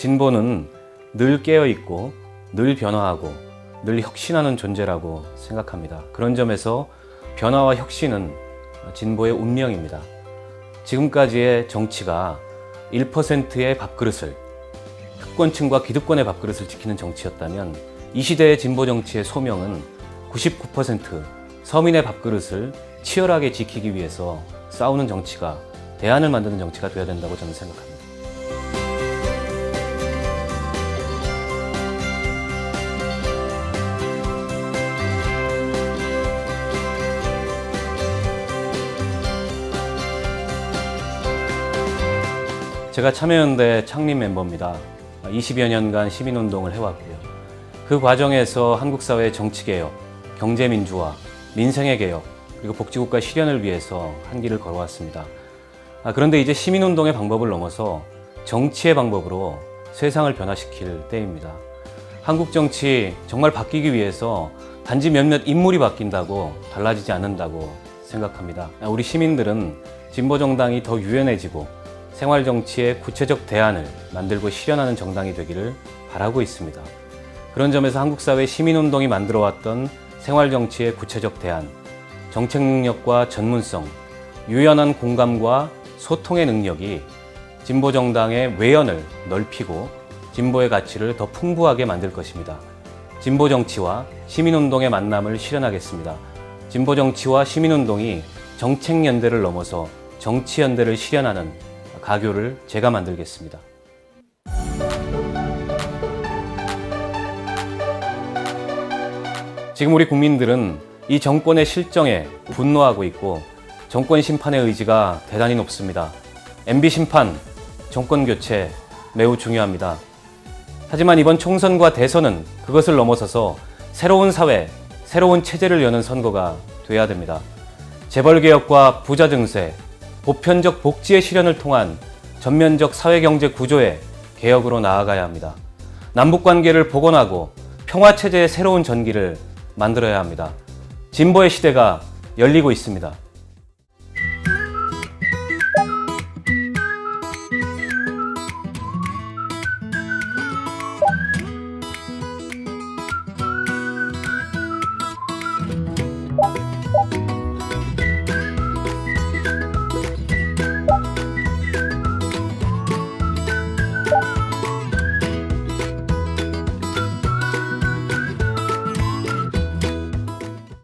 진보는 늘 깨어 있고 늘 변화하고 늘 혁신하는 존재라고 생각합니다. 그런 점에서 변화와 혁신은 진보의 운명입니다. 지금까지의 정치가 1%의 밥그릇을 특권층과 기득권의 밥그릇을 지키는 정치였다면 이 시대의 진보 정치의 소명은 99% 서민의 밥그릇을 치열하게 지키기 위해서 싸우는 정치가 대안을 만드는 정치가 되어야 된다고 저는 생각합니다. 제가 참여연대 창립 멤버입니다. 20여 년간 시민운동을 해왔고요. 그 과정에서 한국 사회의 정치개혁, 경제민주화, 민생의 개혁, 그리고 복지국가 실현을 위해서 한 길을 걸어왔습니다. 아, 그런데 이제 시민운동의 방법을 넘어서 정치의 방법으로 세상을 변화시킬 때입니다. 한국 정치 정말 바뀌기 위해서 단지 몇몇 인물이 바뀐다고 달라지지 않는다고 생각합니다. 아, 우리 시민들은 진보정당이 더 유연해지고 생활 정치의 구체적 대안을 만들고 실현하는 정당이 되기를 바라고 있습니다. 그런 점에서 한국 사회 시민운동이 만들어왔던 생활 정치의 구체적 대안, 정책 능력과 전문성, 유연한 공감과 소통의 능력이 진보 정당의 외연을 넓히고 진보의 가치를 더 풍부하게 만들 것입니다. 진보 정치와 시민운동의 만남을 실현하겠습니다. 진보 정치와 시민운동이 정책 연대를 넘어서 정치 연대를 실현하는 가교를 제가 만들겠습니다. 지금 우리 국민들은 이 정권의 실정에 분노하고 있고 정권 심판의 의지가 대단히 높습니다. MB 심판, 정권 교체 매우 중요합니다. 하지만 이번 총선과 대선은 그것을 넘어서서 새로운 사회, 새로운 체제를 여는 선거가 돼야 됩니다. 재벌 개혁과 부자 증세, 보편적 복지의 실현을 통한 전면적 사회경제 구조의 개혁으로 나아가야 합니다. 남북 관계를 복원하고 평화 체제의 새로운 전기를 만들어야 합니다. 진보의 시대가 열리고 있습니다.